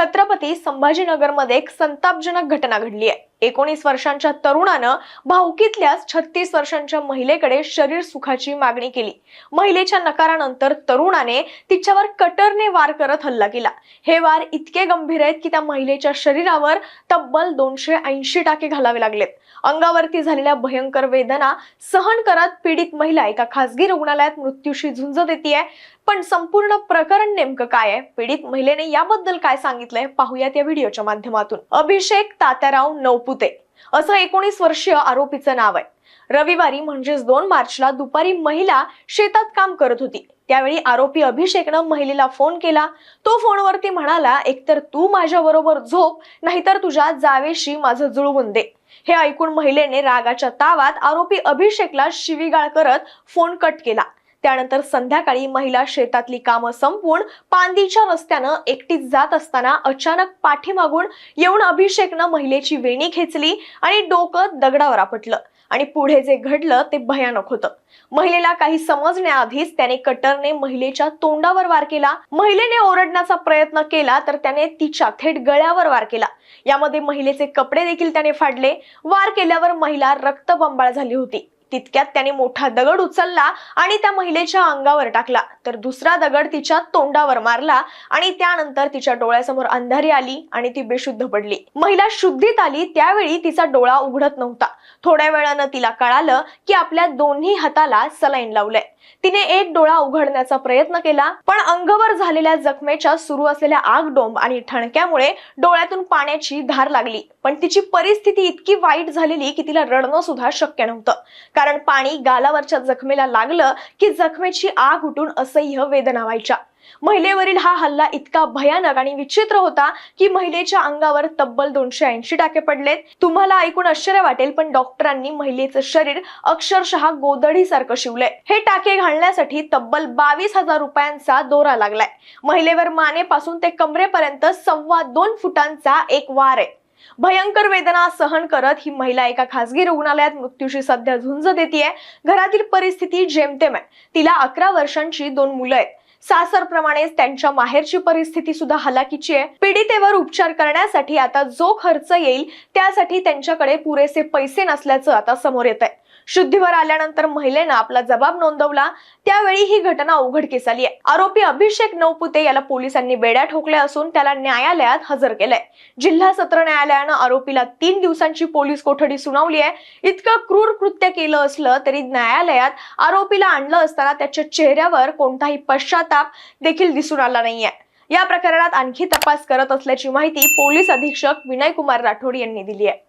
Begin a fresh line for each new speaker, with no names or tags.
छत्रपती संभाजीनगरमध्ये एक संतापजनक घटना घडली आहे. एकोणीस वर्षांच्या तरुणानं भाऊकीतल्याच छत्तीस वर्षांच्या महिलेकडे शरीर सुखाची मागणी केली. महिलेच्या नकारानंतर तरुणाने तिच्यावर कटरने वार करत हल्ला केला. हे वार इतके गंभीर आहेत की त्या महिलेच्या शरीरावर तब्बल दोनशे ऐंशी टाके घालावे लागलेत. अंगावरती झालेल्या भयंकर वेदना सहन करत पीडित महिला एका खासगी रुग्णालयात मृत्यूशी झुंज देते पण संपूर्ण प्रकरण नेमकं काय आहे? पीडित महिलेने याबद्दल काय सांगितलंय? पाहूयात या व्हिडिओच्या माध्यमातून. अभिषेक तात्याराव नवपुते असं एकोणीस वर्षीय आरोपीचं नाव आहे. रविवारी म्हणजेच दोन मार्चला दुपारी महिला शेतात काम करत होती. त्यावेळी आरोपी अभिषेकनं महिलेला फोन केला. तो फोनवरती म्हणाला एकतर तू माझ्या बरोबर झोप नाहीतर तुझ्या जावेशी माझं जुळवून दे. हे ऐकून महिलेने रागाच्या तावात आरोपी अभिषेकला शिवीगाळ करत फोन कट केला. त्यानंतर संध्याकाळी महिला शेतातली कामं संपवून पांदीच्या रस्त्यानं एकटीच जात असताना अचानक पाठीमागून येऊन अभिषेकनं महिलेची वेणी खेचली आणि डोकं दगडावर आपटलं. आणि पुढे जे घडलं ते भयानक होतं. महिलेला काही समजण्याआधीच त्याने कटरने महिलेच्या तोंडावर वार केला. महिलेने ओरडण्याचा प्रयत्न केला तर त्याने तिच्या थेट गळ्यावर वार केला. यामध्ये महिलेचे कपडे देखील त्याने फाडले. वार केल्यावर महिला रक्तबंबाळ झाली होती. तितक्यात त्याने मोठा दगड उचलला आणि त्या महिलेच्या अंगावर टाकला. तर दुसरा दगड तिच्या तोंडावर मारला आणि त्यानंतर तिच्या डोळ्यासमोर अंधारी आली आणि ती बेशुद्ध पडली. महिला शुद्धीत आली त्यावेळी तिचा डोळा उघडत नव्हता. थोड्या वेळानं तिला कळालं की आपल्या दोन्ही हाताला सलाईन लावलंय. तिने एक डोळा उघडण्याचा प्रयत्न केला पण अंगवर झालेल्या जखमेच्या सुरू असलेल्या आगडोंब आणि ठणक्यामुळे डोळ्यातून पाण्याची धार लागली. पण तिची परिस्थिती इतकी वाईट झालेली की तिला रडणं सुद्धा शक्य नव्हतं. कारण पाणी गालावरच्या जखमेला लागलं की जखमेची आग उठून असह्य वेदना व्हायच्या. महिलेवरील हा हल्ला इतका भयानक आणि विचित्र होता की महिलेच्या अंगावर तब्बल दोनशे ऐंशी टाके पडलेत. तुम्हाला ऐकून आश्चर्य वाटेल पण डॉक्टरांनी महिलेचं शरीर अक्षरशः गोदडीसारखं शिवलंय. हे टाके घालण्यासाठी तब्बल बावीस हजार रुपयांचा दोरा लागलाय. महिलेवर मानेपासून ते कमरेपर्यंत सव्वा दोन फुटांचा एक वार आहे. भयंकर वेदना सहन करत ही महिला एका खासगी रुग्णालयात मृत्यूशी सध्या झुंज देते घरातील परिस्थिती जेमतेम आहे. तिला अकरा वर्षांची दोन मुलं आहेत. सासरप्रमाणेच त्यांच्या माहेरची परिस्थिती सुद्धा हलाखीची आहे. पीडितेवर उपचार करण्यासाठी आता जो खर्च येईल त्यासाठी त्यांच्याकडे पुरेसे पैसे नसल्याचं आता समोर येत आहे शुद्धीवर आल्यानंतर महिलेनं आपला जबाब नोंदवला. त्यावेळी ही घटना उघडकीस आली आहे. आरोपी अभिषेक नवपुते याला पोलिसांनी बेड्या ठोकल्या असून त्याला न्यायालयात हजर केलंय. जिल्हा सत्र न्यायालयानं आरोपीला तीन दिवसांची पोलीस कोठडी सुनावली आहे. इतकं क्रूर कृत्य केलं असलं तरी न्यायालयात आरोपीला आणलं असताना त्याच्या चेहऱ्यावर कोणताही पश्चाताप देखील दिसून आला नाहीये. या प्रकरणात आणखी तपास करत असल्याची माहिती पोलीस अधीक्षक विनय कुमार राठोड यांनी दिली आहे.